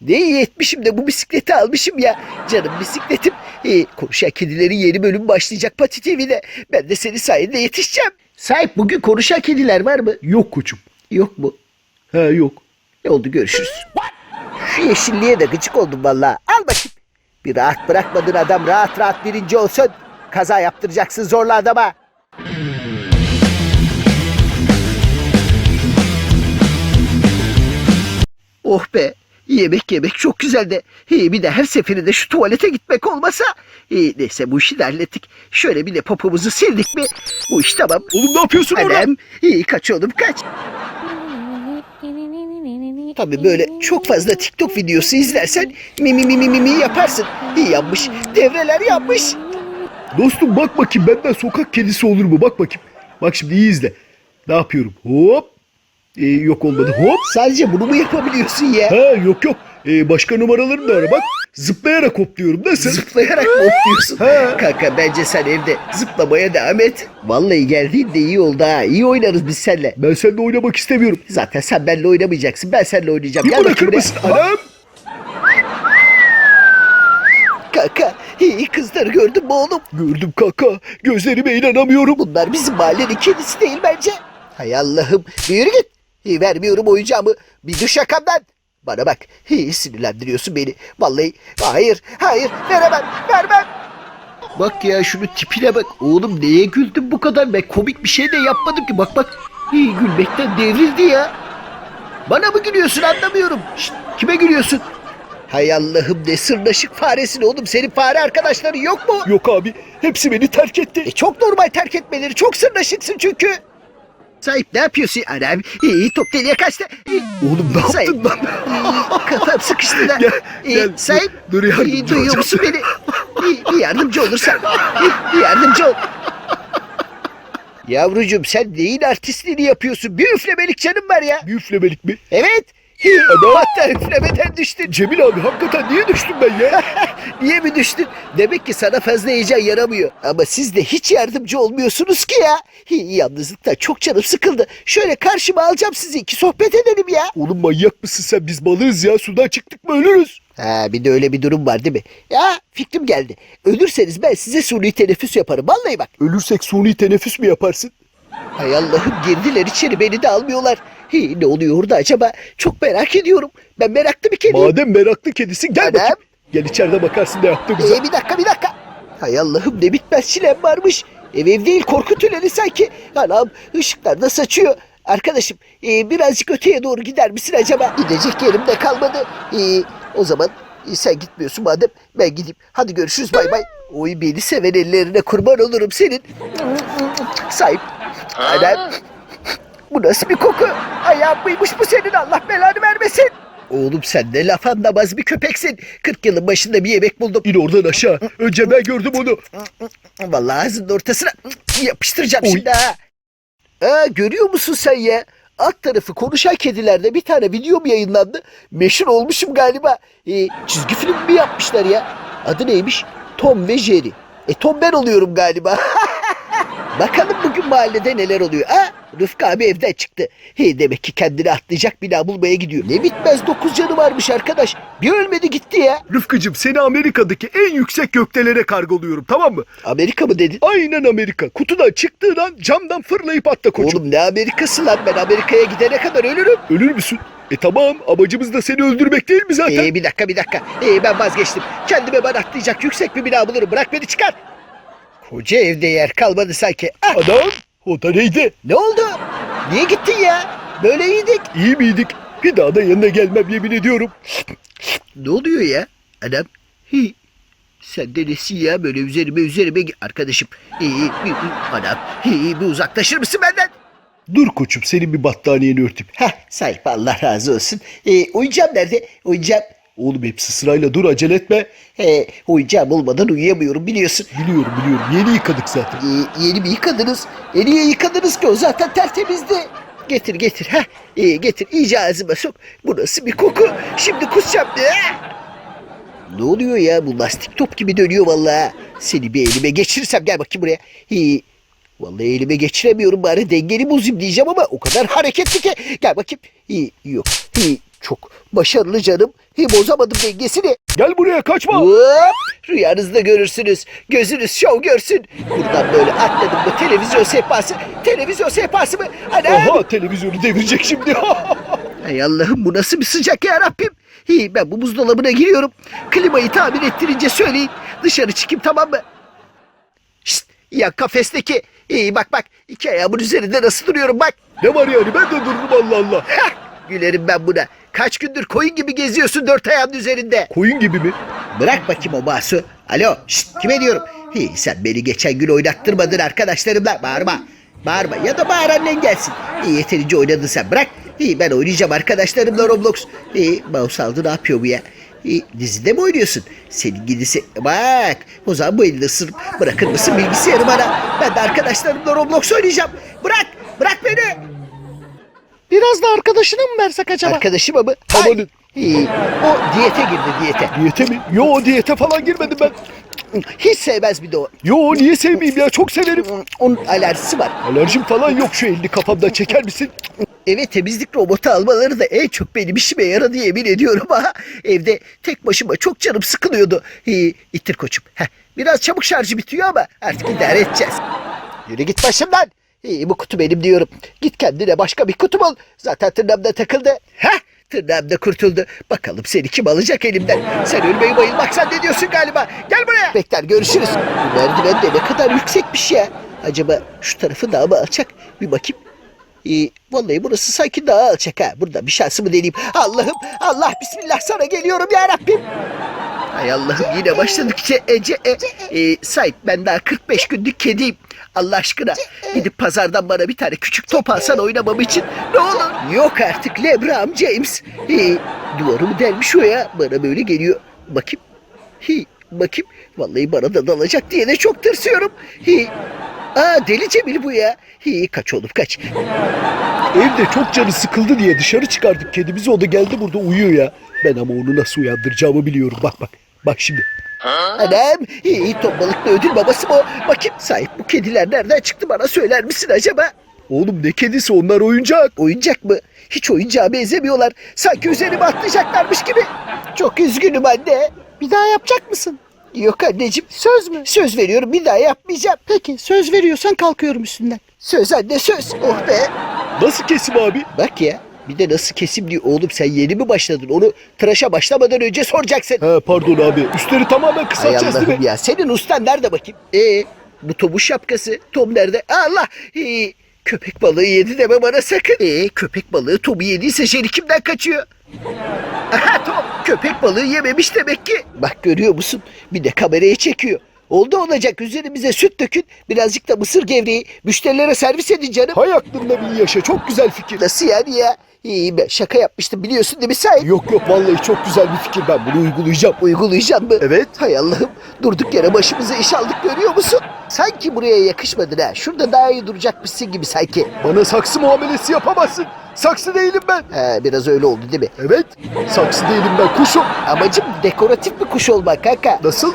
Ne iyi etmişim de bu bisikleti almışım ya. Canım bisikletim. Ee, konuşan kedilerin yeni bölümü başlayacak Pati TV'de. Ben de senin sayende yetişeceğim. Sahip bugün konuşan kediler var mı? Yok koçum. Yok mu? Ha yok. Ne oldu görüşürüz. Şu yeşilliğe de gıcık oldum vallahi. Al bakayım. Bir rahat bırakmadın adam rahat rahat birinci olsun. Kaza yaptıracaksın zorla adama. Oh be. Yemek yemek çok güzel de. Hey, bir de her seferinde şu tuvalete gitmek olmasa. Hey, neyse bu işi de hallettik. Şöyle bir de popomuzu sildik mi? Bu iş tamam. Oğlum ne yapıyorsun orada? Annem. İyi kaç oğlum kaç. Tabii böyle çok fazla TikTok videosu izlersen mimi mimi mimi yaparsın. İyi yapmış. Devreler yapmış. Dostum bak bakayım benden sokak kedisi olur mu? Bak bakayım. Bak şimdi iyi izle. Ne yapıyorum? Hop. Ee, yok olmadı. Hop. Sadece bunu mu yapabiliyorsun ya? Ha yok yok. Ee, başka numaralarım da ara bak. Zıplayarak hopluyorum. Nasıl? Zıplayarak mı hopluyorsun? He. Kanka bence sen evde zıplamaya devam et. Vallahi geldiğin de iyi oldu ha. İyi oynarız biz seninle. Ben seninle oynamak istemiyorum. Zaten sen benimle oynamayacaksın. Ben seninle oynayacağım. Bir bırakır mısın? Anam. Kanka iyi kızları gördün mü oğlum? Gördüm kaka. Gözlerime inanamıyorum. Bunlar bizim mahallenin kedisi değil bence. Hay Allah'ım. Yürü git. Hi, vermiyorum oyuncağımı. Bir düş yakamdan. Bana bak. Hi, sinirlendiriyorsun beni. Vallahi hayır hayır veremem vermem. Bak ya şunu tipine bak. Oğlum neye güldün bu kadar? Ben komik bir şey de yapmadım ki. Bak bak. Hi, gülmekten devrildi ya. Bana mı gülüyorsun anlamıyorum. Şşt, kime gülüyorsun? Hay Allah'ım ne sırnaşık faresin oğlum. Senin fare arkadaşların yok mu? Yok abi. Hepsi beni terk etti. E çok normal terk etmeleri. Çok sırnaşıksın çünkü. Sahip ne yapıyorsun? Anam iyi top deliğe kaçtı. Oğlum ne Sahip. yaptın lan? Kafam sıkıştı da. Gel, İyi, gel, Sahip. dur, dur yardımcı iyi, duyuyor olacağım. musun beni? İyi, bir yardımcı olursan. İyi, bir yardımcı ol. Yavrucuğum sen neyin artistliğini yapıyorsun? Bir üflemelik canım var ya. Bir üflemelik mi? Evet. Hatta üflemeden düştün. Cemil abi hakikaten niye düştüm ben ya? Niye mi düştün? Demek ki sana fazla heyecan yaramıyor. Ama siz de hiç yardımcı olmuyorsunuz ki ya. Hi, Yalnızlıktan çok canım sıkıldı. Şöyle karşıma alacağım sizi iki sohbet edelim ya. Oğlum manyak mısın sen? Biz balığız ya. Sudan çıktık mı ölürüz. Ha bir de öyle bir durum var değil mi? Ya fikrim geldi. Ölürseniz ben size suni teneffüs yaparım. Vallahi bak. Ölürsek suni teneffüs mü yaparsın? Hay Allah'ım girdiler içeri beni de almıyorlar. Hi, ne oluyor orada acaba? Çok merak ediyorum. Ben meraklı bir kediyim. Madem meraklı kedisin gel Anam. bakayım. Gel içeride bakarsın ne yaptığımıza. Ee, bir dakika bir dakika. Hay Allah'ım ne bitmez çilem varmış. Ev ev değil korku tüneli sanki. Anam ışıklar da saçıyor. Arkadaşım e, birazcık öteye doğru gider misin acaba? Gidecek yerim de kalmadı. E, o zaman e, sen gitmiyorsun madem ben gideyim. Hadi görüşürüz bay bay. Oy beni seven ellerine kurban olurum senin. Sahip. Anam. Bu nasıl bir koku? Ayağım mıymış bu senin Allah belanı vermesin. Oğlum sen ne laf anlamaz bir köpeksin. 40 yılın başında bir yemek buldum. İn oradan aşağı. Önce ben gördüm onu. Vallahi ağzının ortasına yapıştıracağım Oy. şimdi ha. Aa, görüyor musun sen ya? Alt tarafı konuşan kedilerde bir tane videom yayınlandı. Meşhur olmuşum galiba. Ee, çizgi film mi yapmışlar ya? Adı neymiş? Tom ve Jerry. E Tom ben oluyorum galiba. Bakalım bugün mahallede neler oluyor. Ha? Rıfkı abi evden çıktı. He, demek ki kendini atlayacak bina bulmaya gidiyor. Ne bitmez dokuz canı varmış arkadaş. Bir ölmedi gitti ya. Rıfkıcım seni Amerika'daki en yüksek gökdelere kargoluyorum tamam mı? Amerika mı dedin? Aynen Amerika. Kutudan çıktığın an camdan fırlayıp atla koçum. Oğlum ne Amerikası lan ben Amerika'ya gidene kadar ölürüm. Ölür müsün? E tamam amacımız da seni öldürmek değil mi zaten? Ee, bir dakika bir dakika. Ee, ben vazgeçtim. Kendime ben atlayacak yüksek bir bina bulurum. Bırak beni çıkar. Koca evde yer kalmadı sanki. Ah, Adam o da neydi? ne oldu? Niye gittin ya? Böyle iyiydik. İyi miydik? Bir daha da yanına gelmem yemin ediyorum. Ne oluyor ya? Adam. Hi. Sen de nesin ya böyle üzerime üzerime arkadaşım. İyi bir, adam. Hi, bir uzaklaşır mısın benden? Dur koçum senin bir battaniyeni örteyim. Heh sahip Allah razı olsun. Ee, oyuncağım nerede? Oyuncağım. Oğlum hepsi sırayla dur acele etme. He, oyuncağım olmadan uyuyamıyorum biliyorsun. Biliyorum biliyorum yeni yıkadık zaten. Ee, yeni mi yıkadınız? E niye yıkadınız ki o zaten tertemizdi. Getir getir ha. Ee, getir iyice ağzıma sok. Bu nasıl bir koku? Şimdi kusacağım. Eh! Ne oluyor ya bu lastik top gibi dönüyor vallahi. Seni bir elime geçirirsem gel bakayım buraya. Ee, vallahi elime geçiremiyorum bari dengeni bozayım diyeceğim ama o kadar hareketli ki. Gel bakayım. Ee, yok. Ee, Çok başarılı canım. He, bozamadım dengesini. Gel buraya kaçma. Hop! Rüyanızda görürsünüz. Gözünüz şov görsün. Buradan böyle atladım bu televizyon sehpası. Televizyon sehpası mı? Anam! Aha televizyonu devirecek şimdi. Ay Allah'ım bu nasıl bir sıcak ya Rabbim. İyi ben bu buzdolabına giriyorum. Klimayı tamir ettirince söyleyin. Dışarı çıkayım tamam mı? Şşt, ya kafesteki. İyi bak bak. iki ayağımın üzerinde nasıl duruyorum bak. ne var yani ben de dururum Allah Allah. Hah, gülerim ben buna. Kaç gündür koyun gibi geziyorsun dört ayağın üzerinde. Koyun gibi mi? Bırak bakayım o masu. Alo şşt kime diyorum? Hi, sen beni geçen gün oynattırmadın arkadaşlarımla. Bağırma. Bağırma ya da bağır annen gelsin. İyi yeterince oynadın sen bırak. İyi ben oynayacağım arkadaşlarımla Roblox. İyi mouse aldı ne yapıyor bu ya? İyi, dizide mi oynuyorsun? Senin gidisi... Bak o zaman bu elini ısırıp bırakır mısın bilgisayarı bana? Ben de arkadaşlarımla Roblox oynayacağım. Bırak! Bırak beni! Biraz da arkadaşına mı versek acaba? Arkadaşıma mı? Amanın. İyi. O diyete girdi diyete. Diyete mi? Yo diyete falan girmedim ben. Hiç sevmez bir de o. Yo niye sevmeyeyim ya çok severim. Onun alerjisi var. Alerjim falan yok şu elini kafamdan çeker misin? Eve temizlik robotu almaları da en çok benim işime yaradı yemin ediyorum ha. Evde tek başıma çok canım sıkılıyordu. İyi, ittir koçum. Heh, biraz çabuk şarjı bitiyor ama artık idare edeceğiz. Yürü git başımdan. İyi bu kutu benim diyorum. Git kendine başka bir kutu bul. Zaten tırnağımda takıldı. Heh tırnağım da kurtuldu. Bakalım seni kim alacak elimden. Sen ölmeyi bayılmak sen ne diyorsun galiba. Gel buraya. Bekler görüşürüz. Bu merdiven de ne kadar yüksekmiş ya. Acaba şu tarafı daha mı alçak? Bir bakayım. Ee, vallahi burası sanki daha alçak ha. Burada bir şansımı deneyeyim. Allah'ım Allah bismillah sana geliyorum ya Rabbim. Hay Allah'ım yine başladıkça Ece e, e, sahip ben daha 45 günlük kediyim. Allah aşkına gidip pazardan bana bir tane küçük top alsan oynamam için ne olur. Yok artık Lebron James. E, duvarımı delmiş o ya bana böyle geliyor. Bakayım. Hi, bakayım. Vallahi bana da dalacak diye de çok tırsıyorum. Hi. Aa deli Cemil bu ya. Hi, kaç oğlum kaç. Evde çok canı sıkıldı diye dışarı çıkardık kedimizi o da geldi burada uyuyor ya. Ben ama onu nasıl uyandıracağımı biliyorum bak bak. Bak şimdi. Anam iyi ton balıklı ödül babası mı? Bakayım sahip bu kediler nereden çıktı bana söyler misin acaba? Oğlum ne kedisi onlar oyuncak. Oyuncak mı? Hiç oyuncağa benzemiyorlar. Sanki üzerime atlayacaklarmış gibi. Çok üzgünüm anne. Bir daha yapacak mısın? Yok anneciğim. Söz mü? Söz veriyorum bir daha yapmayacağım. Peki söz veriyorsan kalkıyorum üstünden. Söz anne söz. Oh be. Nasıl kesim abi? Bak ya. Bir de nasıl kesim diyor. Oğlum sen yeni mi başladın? Onu tıraşa başlamadan önce soracaksın. He pardon abi. Üstleri tamamen Hay kısaltacağız değil Allah'ım mi? ya. Senin ustan nerede bakayım? Ee, bu Tom'un şapkası. Tom nerede? Allah! Ee, köpek balığı yedi deme bana sakın. Ee, köpek balığı Tom'u yediyse Jerry kimden kaçıyor? Aha Tom! Köpek balığı yememiş demek ki. Bak görüyor musun? Bir de kameraya çekiyor. Oldu olacak üzerimize süt dökün. Birazcık da mısır gevreği. Müşterilere servis edin canım. Hay aklında bir yaşa çok güzel fikir. Nasıl yani ya? İyi ben şaka yapmıştım biliyorsun değil mi sahip? Yok yok vallahi çok güzel bir fikir ben bunu uygulayacağım. Uygulayacağım mı? Evet. Hay Allah'ım durduk yere başımıza iş aldık görüyor musun? Sanki buraya yakışmadın ha. Şurada daha iyi duracakmışsın gibi sanki. Bana saksı muamelesi yapamazsın. Saksı değilim ben. Ha, biraz öyle oldu değil mi? Evet. Saksı değilim ben kuşum. Amacım dekoratif bir kuş olmak kanka. Nasıl?